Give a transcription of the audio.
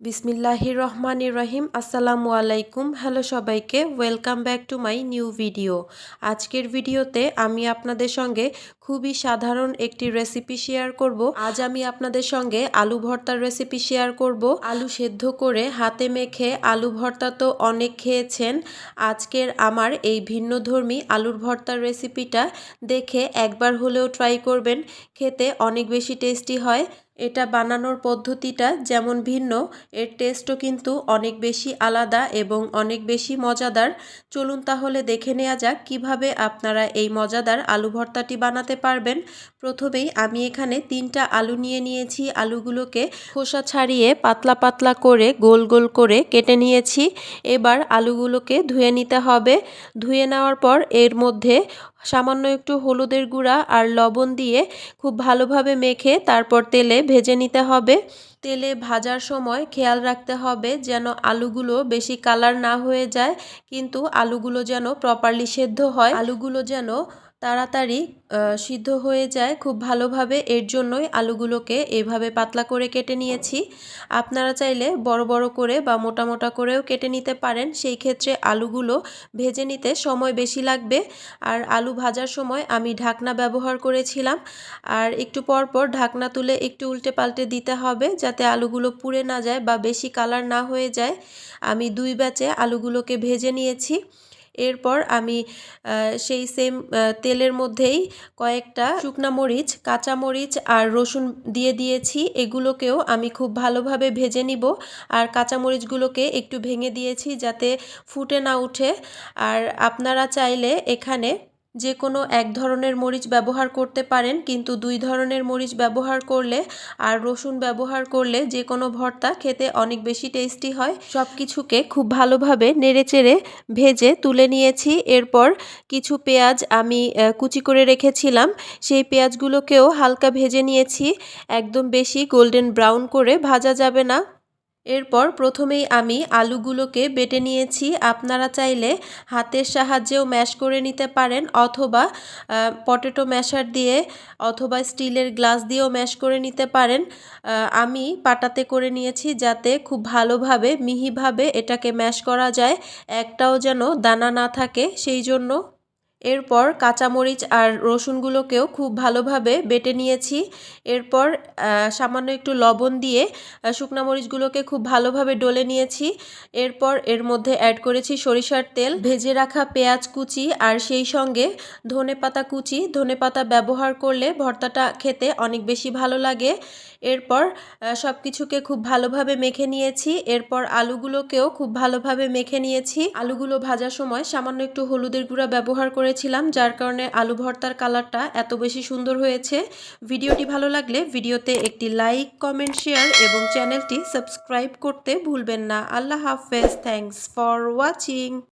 বিসমিল্লাহির রহমানির রহিম। আসসালামু আলাইকুম। হ্যালো সবাইকে। Welcome back to my new video আজকের ভিডিওতে আমি আপনাদের সঙ্গে খুবই সাধারণ একটি রেসিপি শেয়ার করব। আজ আমি আপনাদের সঙ্গে আলু ভর্তার রেসিপি শেয়ার করব। আলু সেদ্ধ করে হাতে মেখে আলু ভর্তা তো অনেক খেয়েছেন। আজকের আমার এই ভিন্নধর্মী আলুর ভর্তার রেসিপিটা দেখে একবার হলেও ট্রাই করবেন। খেতে অনেক বেশি টেস্টি হয়। এটা বানানোর পদ্ধতিটা যেমন ভিন্ন, এর টেস্টও কিন্তু অনেক বেশি আলাদা এবং অনেক বেশি মজাদার। চলুন তাহলে দেখে নেওয়া যাক কীভাবে আপনারা এই মজাদার আলু ভর্তাটি বানাতে পারবেন। প্রথমেই আমি এখানে তিনটা আলু নিয়ে নিয়েছি। আলুগুলোকে খোসা ছাড়িয়ে পাতলা পাতলা করে গোল গোল করে কেটে নিয়েছি। এবার আলুগুলোকে ধুয়ে নিতে হবে। ধুয়ে নেওয়ার পর এর মধ্যে সামান্য একটু হলুদের গুঁড়া আর লবণ দিয়ে খুব ভালোভাবে মেখে তারপর তেলে ভেজে নিতে হবে। তেলে ভাজার সময় খেয়াল রাখতে হবে যেন আলুগুলো বেশি কালার না হয়ে যায়, কিন্তু আলুগুলো যেন প্রপারলি সেদ্ধ হয়। আলুগুলো যেন তাড়াতাড়ি সিদ্ধ হয়ে যায়। খুব ভালোভাবে এর জন্যই আলুগুলোকে এভাবে পাতলা করে কেটে নিয়েছি। আপনারা চাইলে বড় বড় করে বা মোটা মোটা করেও কেটে নিতে পারেন। সেই ক্ষেত্রে আলুগুলো ভেজে নিতে সময় বেশি লাগবে। আর আলু ভাজার সময় আমি ঢাকনা ব্যবহার করেছিলাম। আর একটু পর পর ঢাকনা তুলে একটু উল্টে পাল্টে দিতে হবে যাতে আলুগুলো পুড়ে না যায় বা বেশি কালার না হয়ে যায়। আমি দুই ব্যাচে আলুগুলোকে ভেজে নিয়েছি। এরপর আমি সেই সেম তেলের মধ্যেই কয়েকটা শুকনা মরিচ, কাঁচা মরিচ আর রসুন দিয়ে দিয়েছি। এগুলোকেও আমি খুব ভালোভাবে ভেজে নিব। আর কাঁচা মরিচগুলোকে একটু ভেঙে দিয়েছি যাতে ফুটে না উঠে। আর আপনারা চাইলে এখানে যে কোনো এক ধরনের মরিচ ব্যবহার করতে পারেন, কিন্তু দুই ধরনের মরিচ ব্যবহার করলে আর রসুন ব্যবহার করলে যে কোনো ভর্তা খেতে অনেক বেশি টেস্টি হয়। সব কিছুকে খুব ভালোভাবে নেড়েচেড়ে ভেজে তুলে নিয়েছি। এরপর কিছু পেঁয়াজ আমি কুচি করে রেখেছিলাম। সেই পেঁয়াজগুলোকেও হালকা ভেজে নিয়েছি। একদম বেশি গোল্ডেন ব্রাউন করে ভাজা যাবে না। এরপর প্রথমেই আমি আলুগুলোকে বেটে নিয়েছি। আপনারা চাইলে হাতের সাহায্যেও ম্যাশ করে নিতে পারেন অথবা পটেটো ম্যাশার দিয়ে অথবা স্টিলের গ্লাস দিয়েও ম্যাশ করে নিতে পারেন। আমি পাটাতে করে নিয়েছি যাতে খুব ভালোভাবে, মিহিভাবে এটাকে ম্যাশ করা যায়। একটাও যেন দানা না থাকে, সেই জন্য এরপর কাঁচামরিচ আর রসুনগুলোকেও খুব ভালোভাবে বেটে নিয়েছি। এরপর সামান্য একটু লবণ দিয়ে শুকনা মরিচগুলোকে খুব ভালোভাবে ডলে নিয়েছি। এরপর এর মধ্যে অ্যাড করেছি সরিষার তেল, ভেজে রাখা পেঁয়াজ কুচি আর সেই সঙ্গে ধনে পাতা কুচি। ধনে পাতা ব্যবহার করলে ভর্তাটা খেতে অনেক বেশি ভালো লাগে। এরপর সব কিছুকে খুব ভালোভাবে মেখে নিয়েছি। এরপর আলুগুলোকেও খুব ভালোভাবে মেখে নিয়েছি। আলুগুলো ভাজার সময় সামান্য একটু হলুদের গুঁড়া ব্যবহার করেছিলাম, যার কারণে আলু ভর্তার কালারটা এত বেশি সুন্দর হয়েছে। ভিডিওটি ভালো লাগলে ভিডিওতে একটি লাইক, কমেন্ট, শেয়ার এবং চ্যানেলটি সাবস্ক্রাইব করতে ভুলবেন না। আল্লাহ হাফেজ। Thanks for watching.